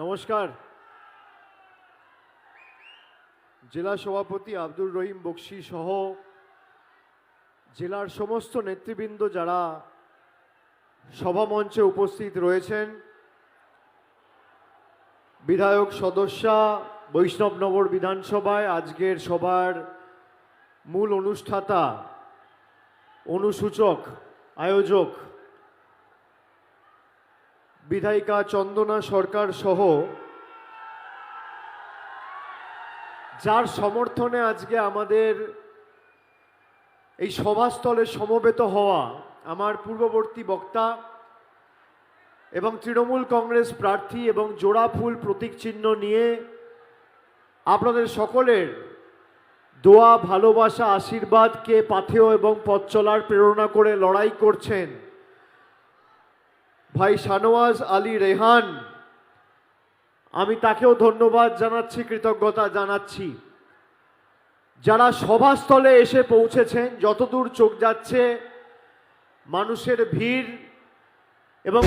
নমস্কার। জেলা সভাপতি আব্দুর রহিম বক্সি সহ জেলার সমস্ত নেতৃবৃন্দ যারা সভামঞ্চে উপস্থিত রয়েছেন, বিধায়ক সদস্যা, বৈষ্ণবনগর বিধানসভায় আজকের সভার মূল অনুষ্ঠাতা, অনুসূচক, আয়োজক বিধায়িকা চন্দনা সরকার সহ যার সমর্থনে আজকে আমাদের এই সভাস্থলে সমবেত হওয়া আমার পূর্ববর্তী বক্তা এবং তৃণমূল কংগ্রেস প্রার্থী এবং জোড়া ফুল প্রতীক চিহ্ন নিয়ে আপনাদের সকলের দোয়া, ভালোবাসা আশীর্বাদকে পাথেয় এবং পথ চলার প্রেরণা করে লড়াই করছেন। ভাই শানওয়াজ আলী রেহান, আমি তাকেও ধন্যবাদ জানাচ্ছি, কৃতজ্ঞতা জানাচ্ছি। যারা সভাস্থলে এসে পৌঁছেছেন, যতদূর চোখ যাচ্ছে, মানুষের ভিড় এবং